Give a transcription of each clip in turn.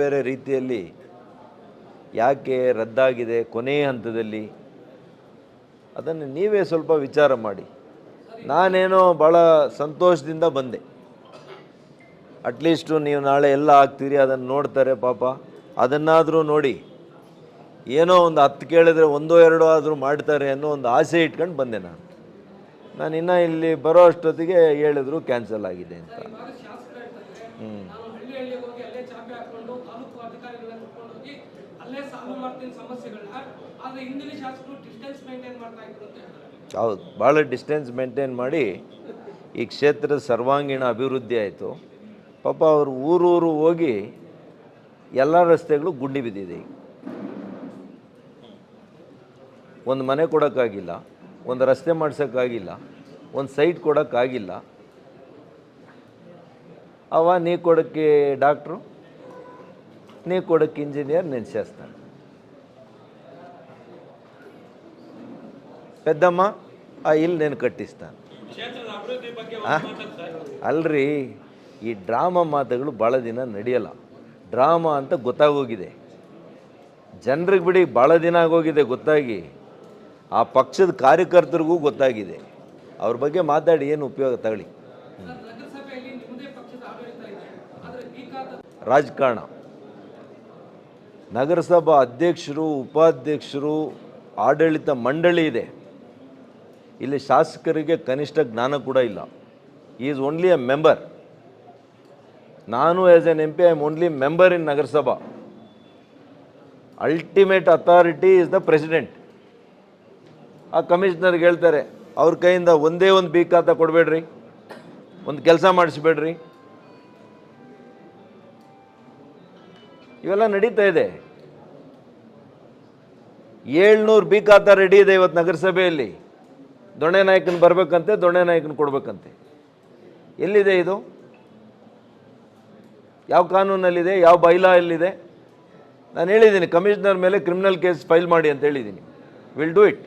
ಬೇರೆ ರೀತಿಯಲ್ಲಿ ಯಾಕೆ ರದ್ದಾಗಿದೆ ಕೊನೆಯ ಹಂತದಲ್ಲಿ? ಅದನ್ನು ನೀವೇ ಸ್ವಲ್ಪ ವಿಚಾರ ಮಾಡಿ. ನಾನೇನೋ ಭಾಳ ಸಂತೋಷದಿಂದ ಬಂದೆ. ಅಟ್ಲೀಸ್ಟು ನೀವು ನಾಳೆ ಎಲ್ಲ ಆಗ್ತೀರಿ, ಅದನ್ನು ನೋಡ್ತಾರೆ ಪಾಪ. ಅದನ್ನಾದರೂ ನೋಡಿ. ಏನೋ ಒಂದು ಹತ್ತು ಕೇಳಿದ್ರೆ ಒಂದೋ ಎರಡೋ ಆದರೂ ಮಾಡ್ತಾರೆ ಅನ್ನೋ ಒಂದು ಆಸೆ ಇಟ್ಕೊಂಡು ಬಂದೆ ನಾನು. ನಾನು ಇನ್ನೂ ಇಲ್ಲಿ ಬರೋ ಅಷ್ಟೊತ್ತಿಗೆ ಹೇಳಿದ್ರು ಕ್ಯಾನ್ಸಲ್ ಆಗಿದೆ ಅಂತ. ಹ್ಞೂ ಅಲ್ಲೇ ಹಾಕೊಂಡು, ತಾಲೂಕು ಅಧಿಕಾರಿಗಳನ್ನ ಕರ್ಕೊಂಡು ಹೋಗಿ ಅಲ್ಲೇ ಸಾಲ್ವ್ ಮಾಡ್ತೀನಿ ಸಮಸ್ಯೆಗಳನ್ನ. ಆದ್ರೆ ಹಿಂದಿನ ಶಾಸಕರು ಡಿಸ್ಟೆನ್ಸ್ ಮೇಂಟೈನ್ ಮಾಡ್ತಾ ಇದ್ರು ಅಂತ ಹೌದು ಭಾಳ ಡಿಸ್ಟೆನ್ಸ್ ಮೇಂಟೈನ್ ಮಾಡಿ ಈ ಕ್ಷೇತ್ರದ ಸರ್ವಾಂಗೀಣ ಅಭಿವೃದ್ಧಿ ಆಯಿತು. ಪಾಪ ಅವರು ಊರೂರು ಹೋಗಿ ಎಲ್ಲ ರಸ್ತೆಗಳು ಗುಂಡಿ ಬಿದ್ದಿದೆ ಈಗ. ಒಂದು ಮನೆ ಕೊಡೋಕ್ಕಾಗಿಲ್ಲ, ಒಂದು ರಸ್ತೆ ಮಾಡ್ಸೋಕ್ಕಾಗಿಲ್ಲ, ಒಂದು ಸೈಟ್ ಕೊಡೋಕ್ಕಾಗಿಲ್ಲ. ಅವ, ನೀ ಕೊಡೋಕ್ಕೆ ಡಾಕ್ಟ್ರು ನೀ ಕೊಡೋಕ್ಕೆ ಇಂಜಿನಿಯರ್ ನೆನೆಸ್ತಾನೆ ಪೆದ್ದಮ್ಮ, ಆ ಇಲ್ಲಿ ನೆನ್ ಕಟ್ಟಿಸ್ತಾನೆ? ಅಲ್ರಿ, ಈ ಡ್ರಾಮಾ ಮಾತುಗಳು ಭಾಳ ದಿನ ನಡೆಯಲ್ಲ. ಡ್ರಾಮಾ ಅಂತ ಗೊತ್ತಾಗೋಗಿದೆ. ಜನರಿಗೆ ಬಿಡಿ ಭಾಳ ದಿನ ಆಗೋಗಿದೆ ಗೊತ್ತಾಗಿ. ಆ ಪಕ್ಷದ ಕಾರ್ಯಕರ್ತರಿಗೂ ಗೊತ್ತಾಗಿದೆ. ಅವ್ರ ಬಗ್ಗೆ ಮಾತಾಡಿ ಏನು ಉಪಯೋಗ ತಗೊಳ್ಳಿ. ಸರ್ ನಗರಸಭೆಯಲ್ಲಿ ನಿಮ್ಮದೇ ಪಕ್ಷದ ಆಡಳಿತ ಇದೆ ಆದ್ರೆ ಬೇಕಾದ ರಾಜಕಾರಣ ನಗರಸಭಾ ಅಧ್ಯಕ್ಷರು, ಉಪಾಧ್ಯಕ್ಷರು, ಆಡಳಿತ ಮಂಡಳಿ ಇದೆ. ಇಲ್ಲಿ ಶಾಸಕರಿಗೆ ಕನಿಷ್ಠ ಜ್ಞಾನ ಕೂಡ ಇಲ್ಲ. ಈಸ್ ಓನ್ಲಿ ಎ ಮೆಂಬರ್ ನಾನು as an M P I am only member in ನಗರಸಭಾ ultimate authority is the president ಆ ಕಮಿಷನರ್ಗೆ ಹೇಳ್ತಾರೆ, ಅವ್ರ ಕೈಯಿಂದ ಒಂದೇ ಒಂದು ಬೀಕಾತ ಕೊಡಬೇಡ್ರಿ, ಒಂದು ಕೆಲಸ ಮಾಡಿಸ್ಬೇಡ್ರಿ. ಇವೆಲ್ಲ ನಡೀತಾ ಇದೆ. ಏಳ್ನೂರು ಬಿ ರೆಡಿ ಇದೆ ಇವತ್ತು ನಗರಸಭೆಯಲ್ಲಿ. ದೊಣ್ಣೆ ನಾಯಕನ ಬರಬೇಕಂತೆ, ದೊಣ್ಣೆ ನಾಯಕನ ಕೊಡಬೇಕಂತೆ. ಎಲ್ಲಿದೆ ಇದು? ಯಾವ ಕಾನೂನಲ್ಲಿದೆ, ಯಾವ ಬೈಲಾ ಎಲ್ಲಿದೆ ನಾನು ಹೇಳಿದ್ದೀನಿ, ಕಮಿಷನರ್ ಮೇಲೆ ಕ್ರಿಮಿನಲ್ ಕೇಸ್ ಫೈಲ್ ಮಾಡಿ ಅಂತ ಹೇಳಿದ್ದೀನಿ. ವಿಲ್ ಡೂ ಇಟ್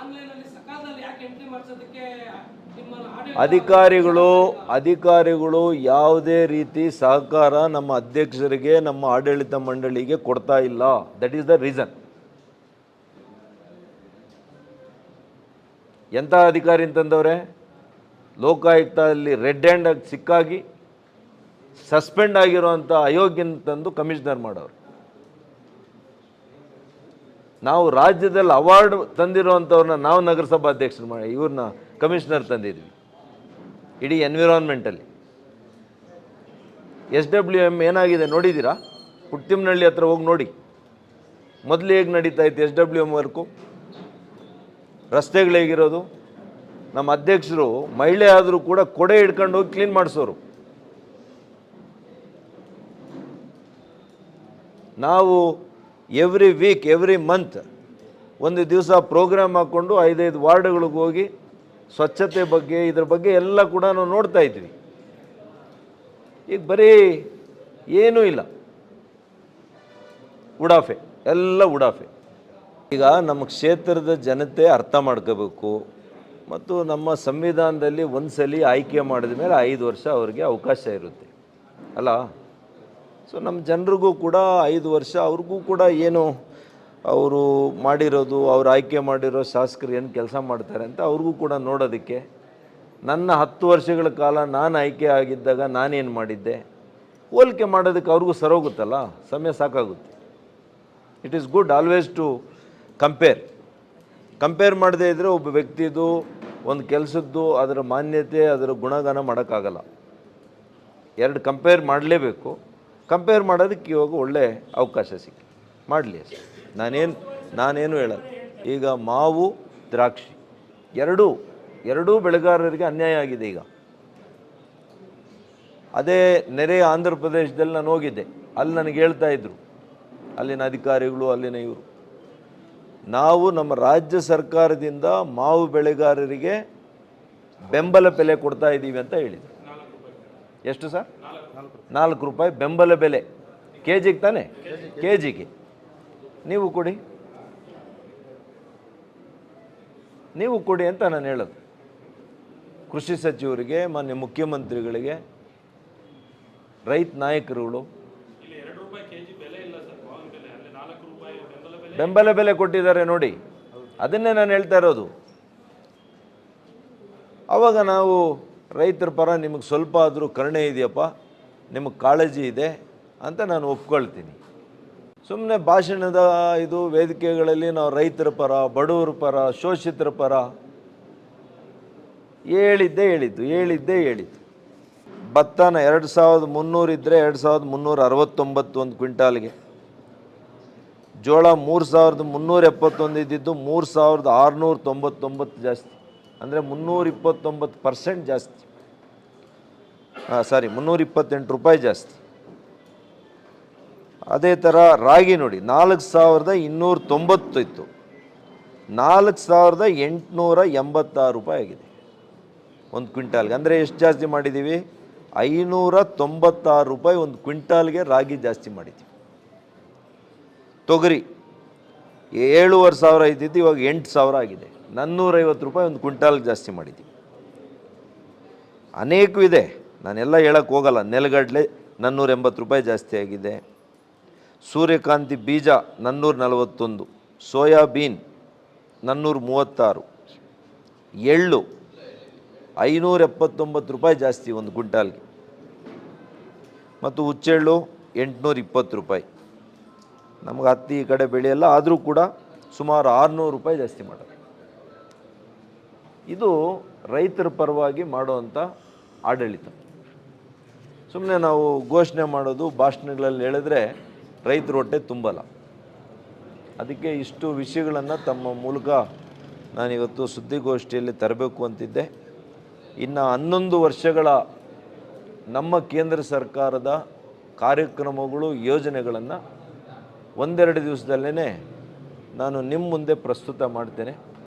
ಆನ್ಲೈನ್ ಅಲ್ಲಿ ಸಕಾಲದಲ್ಲಿ ಯಾಕೆ ಎಂಟ್ರಿ ಮಾಡಿಸೋದಕ್ಕೆ ನಿಮ್ಮ ಆಡಳಿತ ಅಧಿಕಾರಿಗಳು ಅಧಿಕಾರಿಗಳು ಯಾವುದೇ ರೀತಿ ಸಹಕಾರ ನಮ್ಮ ಅಧ್ಯಕ್ಷರಿಗೆ, ನಮ್ಮ ಆಡಳಿತ ಮಂಡಳಿಗೆ ಕೊಡ್ತಾ ಇಲ್ಲ. ದಟ್ ಈಸ್ ದ ರೀಸನ್ ಎಂಥ ಅಧಿಕಾರಿ ಅಂತಂದವ್ರೆ? ಲೋಕಾಯುಕ್ತ ಅಲ್ಲಿ ರೆಡ್ ಹ್ಯಾಂಡ್ ಆಗಿ ಸಿಕ್ಕಾಗಿ ಸಸ್ಪೆಂಡ್ ಆಗಿರುವಂಥ ಅಯೋಗ್ಯನ ತಂದು ಕಮಿಷನರ್ ಮಾಡೋರು. ನಾವು ರಾಜ್ಯದಲ್ಲಿ ಅವಾರ್ಡ್ ತಂದಿರುವಂಥವ್ರನ್ನ ನಾವು ನಗರಸಭಾ ಅಧ್ಯಕ್ಷರು ಮಾಡಿ, ಇವ್ರನ್ನ ಕಮಿಷನರ್ ತಂದಿದ್ವಿ. ಇಡೀ ಎನ್ವಿರಾನ್ಮೆಂಟಲ್ಲಿ ಎಸ್ ಡಬ್ಲ್ಯೂ ಎಂ ಏನಾಗಿದೆ ನೋಡಿದ್ದೀರಾ? ಹುಟ್ಟಿಮನಹಳ್ಳಿ ಹತ್ರ ಹೋಗಿ ನೋಡಿ. ಮೊದಲು ಹೇಗೆ ನಡೀತಾ ಇತ್ತು ಎಸ್ ಡಬ್ಲ್ಯೂ ಎಂ ವರ್ಕು? ರಸ್ತೆಗಳು ಹೇಗಿರೋದು? ನಮ್ಮ ಅಧ್ಯಕ್ಷರು ಮಹಿಳೆ ಆದರೂ ಕೂಡ ಕೊಡೆ ಹಿಡ್ಕೊಂಡು ಹೋಗಿ ಕ್ಲೀನ್ ಮಾಡಿಸೋರು. ನಾವು ಎವ್ರಿ ವೀಕ್ ಎವ್ರಿ ಮಂತ್ ಒಂದು ದಿವಸ ಪ್ರೋಗ್ರಾಮ್ ಹಾಕ್ಕೊಂಡು ಐದೈದು ವಾರ್ಡ್ಗಳಿಗೆ ಹೋಗಿ ಸ್ವಚ್ಛತೆ ಬಗ್ಗೆ, ಇದ್ರ ಬಗ್ಗೆ ಎಲ್ಲ ಕೂಡ ನಾವು ನೋಡ್ತಾ ಇದ್ವಿ. ಈಗ ಬರೀ ಏನೂ ಇಲ್ಲ. ಉಡಾಫೆ, ಎಲ್ಲ ಉಡಾಫೆ. ಈಗ ನಮ್ಮ ಕ್ಷೇತ್ರದ ಜನತೆ ಅರ್ಥ ಮಾಡ್ಕೋಬೇಕು. ಮತ್ತು ನಮ್ಮ ಸಂವಿಧಾನದಲ್ಲಿ ಒಂದ್ಸಲಿ ಆಯ್ಕೆ ಮಾಡಿದ ಮೇಲೆ ಐದು ವರ್ಷ ಅವ್ರಿಗೆ ಅವಕಾಶ ಇರುತ್ತೆ. ಅಲ್ಲ? ಸೊ ನಮ್ಮ ಜನರಿಗೂ ಕೂಡ ಐದು ವರ್ಷ, ಅವ್ರಿಗೂ ಕೂಡ ಏನು ಅವರು ಮಾಡಿರೋದು, ಅವ್ರು ಆಯ್ಕೆ ಮಾಡಿರೋ ಶಾಸಕರು ಏನು ಕೆಲಸ ಮಾಡ್ತಾರೆ ಅಂತ ಅವ್ರಿಗೂ ಕೂಡ ನೋಡೋದಕ್ಕೆ. ನನ್ನ ಹತ್ತು ವರ್ಷಗಳ ಕಾಲ ನಾನು ಆಯ್ಕೆ ಆಗಿದ್ದಾಗ ನಾನೇನು ಮಾಡಿದ್ದೆ? ಹೋಲಿಕೆ ಮಾಡೋದಕ್ಕೆ ಅವ್ರಿಗೂ ಸರೋಗುತ್ತಲ್ಲ ಸಮಯ ಸಾಕಾಗುತ್ತೆ. It is good always to compare compare ಮಾಡದೇ ಇದ್ದರೆ ಒಬ್ಬ ವ್ಯಕ್ತಿದು ಒಂದು ಕೆಲಸದ್ದು ಅದರ ಮಾನ್ಯತೆ, ಅದರ ಗುಣಗಾನ ಮಾಡೋಕ್ಕಾಗಲ್ಲ. ಎರಡು ಕಂಪೇರ್ ಮಾಡಲೇಬೇಕು. ಕಂಪೇರ್ ಮಾಡೋದಕ್ಕೆ ಇವಾಗ ಒಳ್ಳೆ ಅವಕಾಶ ಸಿಕ್ಕಿ ಮಾಡಲಿ ನಾನೇನು ನಾನೇನು ಹೇಳಲ್ಲ. ಈಗ ಮಾವು, ದ್ರಾಕ್ಷಿ, ಎರಡೂ ಎರಡೂ ಬೆಳೆಗಾರರಿಗೆ ಅನ್ಯಾಯ ಆಗಿದೆ ಈಗ. ಅದೇ ನೆರೆಯ ಆಂಧ್ರ ಪ್ರದೇಶದಲ್ಲಿ ನಾನು ಹೋಗಿದ್ದೆ. ಅಲ್ಲಿ ನನಗೆ ಹೇಳ್ತಾ ಇದ್ರು, ಅಲ್ಲಿನ ಅಧಿಕಾರಿಗಳು, ಅಲ್ಲಿನ ಇವರು, ನಾವು ನಮ್ಮ ರಾಜ್ಯ ಸರ್ಕಾರದಿಂದ ಮಾವು ಬೆಳೆಗಾರರಿಗೆ ಬೆಂಬಲ ಬೆಲೆ ಕೊಡ್ತಾ ಇದ್ದೀವಿ ಅಂತ ಹೇಳಿದ್ರು. ಎಷ್ಟು ಸರ್? ನಾಲ್ಕು ರೂಪಾಯಿ. ಬೆಂಬಲ ಬೆಲೆ. ಕೆ ಜಿಗೆ ತಾನೆ? ಕೆ ಜಿಗೆ ನೀವು ಕೊಡಿ. ನೀವು ಕೊಡಿ ಅಂತ ನಾನು ಹೇಳೋದು. ಕೃಷಿ ಸಚಿವರಿಗೆ, ಮಾನ್ಯ ಮುಖ್ಯಮಂತ್ರಿಗಳಿಗೆ, ರೈತ ನಾಯಕರುಗಳು. ಬೆಂಬಲ ಬೆಲೆ ಕೊಟ್ಟಿದ್ದಾರೆ ನೋಡಿ. ಅದನ್ನೇ ನಾನು ಹೇಳ್ತಾ ಇರೋದು. ಅವಾಗ ನಾವು ರೈತರ ಪರ ನಿಮಗೆ ಸ್ವಲ್ಪ ಆದರೂ ಕರುಣೆ ಇದೆಯಪ್ಪ, ನಿಮಗೆ ಕಾಳಜಿ ಇದೆ ಅಂತ ನಾನು ಒಪ್ಕೊಳ್ತೀನಿ. ಸುಮ್ಮನೆ ಭಾಷಣದ ಇದು ವೇದಿಕೆಗಳಲ್ಲಿ ನಾವು ರೈತರ ಪರ, ಬಡವರ ಪರ, ಶೋಷಿತರ ಪರ, ಹೇಳಿದ್ದೇ ಹೇಳಿದ್ದು ಹೇಳಿದ್ದೇ ಹೇಳಿದ್ದು. ಭತ್ತನ ಎರಡು ಸಾವಿರದ ಮುನ್ನೂರು ಇದ್ದರೆ ಎರಡು ಸಾವಿರದ ಮುನ್ನೂರ ಅರವತ್ತೊಂಬತ್ತು ಒಂದು ಕ್ವಿಂಟಾಲ್ಗೆ. ಜೋಳ ಮೂರು ಸಾವಿರದ ಮುನ್ನೂರ ಎಪ್ಪತ್ತೊಂದು ಇದ್ದಿದ್ದು ಮೂರು ಸಾವಿರದ ಆರುನೂರ ತೊಂಬತ್ತೊಂಬತ್ತು ಜಾಸ್ತಿ. ಅಂದರೆ ಮುನ್ನೂರ ಇಪ್ಪತ್ತೊಂಬತ್ತು ಪರ್ಸೆಂಟ್ ಜಾಸ್ತಿ. ಹಾಂ ಸಾರಿ ಮುನ್ನೂರ ಇಪ್ಪತ್ತೆಂಟು ರೂಪಾಯಿ ಜಾಸ್ತಿ. ಅದೇ ಥರ ರಾಗಿ ನೋಡಿ, ನಾಲ್ಕು ಸಾವಿರದ ಇನ್ನೂರ ತೊಂಬತ್ತು ಇತ್ತು. ನಾಲ್ಕು ಸಾವಿರದ ಎಂಟುನೂರ ಎಂಬತ್ತಾರು ರೂಪಾಯಿ ಆಗಿದೆ. ಒಂದು ಕ್ವಿಂಟಾಲ್ಗೆ. ಅಂದರೆ ಎಷ್ಟು ಜಾಸ್ತಿ ಮಾಡಿದ್ದೀವಿ? ಐನೂರ ತೊಂಬತ್ತಾರು ರೂಪಾಯಿ ಒಂದು ಕ್ವಿಂಟಾಲ್ಗೆ ರಾಗಿ ಜಾಸ್ತಿ ಮಾಡಿದ್ದೀವಿ. ತೊಗರಿ, ಏಳುವರೆ ಸಾವಿರ ಇದ್ದಿದ್ದು ಇವಾಗ ಎಂಟು ಸಾವಿರ ಆಗಿದೆ. ನಾನ್ನೂರೈವತ್ತು ರೂಪಾಯಿ ಒಂದು ಕ್ವಿಂಟಾಲ್ಗೆ ಜಾಸ್ತಿ ಮಾಡಿದ್ದೀವಿ. ಅನೇಕವಿದೆ. ನಾನೆಲ್ಲ ಹೇಳಕ್ಕೆ ಹೋಗಲ್ಲ. ನೆಲಗಡಲೆ ನಾನ್ನೂರ ಎಂಬತ್ತು ರೂಪಾಯಿ ಜಾಸ್ತಿ ಆಗಿದೆ. ಸೂರ್ಯಕಾಂತಿ ಬೀಜ ನನ್ನೂರ ನಲವತ್ತೊಂದು, ಸೋಯಾಬೀನ್ ನನ್ನೂರು ಮೂವತ್ತಾರು, ಎಳ್ಳು ಐನೂರ ಎಪ್ಪತ್ತೊಂಬತ್ತು ರೂಪಾಯಿ ಜಾಸ್ತಿ ಒಂದು ಕ್ವಿಂಟಾಲ್ಗೆ. ಮತ್ತು ಹುಚ್ಚೆಳ್ಳು ಎಂಟುನೂರ ಇಪ್ಪತ್ತು ರೂಪಾಯಿ. ನಮ್ಗೆ ಹತ್ತಿ ಈ ಕಡೆ ಬೆಳೆಯಲ್ಲ ಆದರೂ ಕೂಡ ಸುಮಾರು ಆರುನೂರು ರೂಪಾಯಿ ಜಾಸ್ತಿ ಮಾಡೋದು. ಇದು ರೈತರ ಪರವಾಗಿ ಮಾಡುವಂಥ ಆಡಳಿತ. ಸುಮ್ಮನೆ ನಾವು ಘೋಷಣೆ ಮಾಡೋದು ಭಾಷಣಗಳಲ್ಲಿ ಹೇಳಿದ್ರೆ ರೈತರ ಹೊಟ್ಟೆ ತುಂಬಲ್ಲ. ಅದಕ್ಕೆ ಇಷ್ಟು ವಿಷಯಗಳನ್ನು ತಮ್ಮ ಮೂಲಕ ನಾನಿವತ್ತು ಸುದ್ದಿಗೋಷ್ಠಿಯಲ್ಲಿ ತರಬೇಕು ಅಂತಿದ್ದೆ. ಇನ್ನು ಹನ್ನೊಂದು ವರ್ಷಗಳ ನಮ್ಮ ಕೇಂದ್ರ ಸರ್ಕಾರದ ಕಾರ್ಯಕ್ರಮಗಳು, ಯೋಜನೆಗಳನ್ನು ಒಂದೆರಡು ದಿವಸದಲ್ಲೇ ನಾನು ನಿಮ್ಮ ಮುಂದೆ ಪ್ರಸ್ತುತ ಮಾಡ್ತೇನೆ.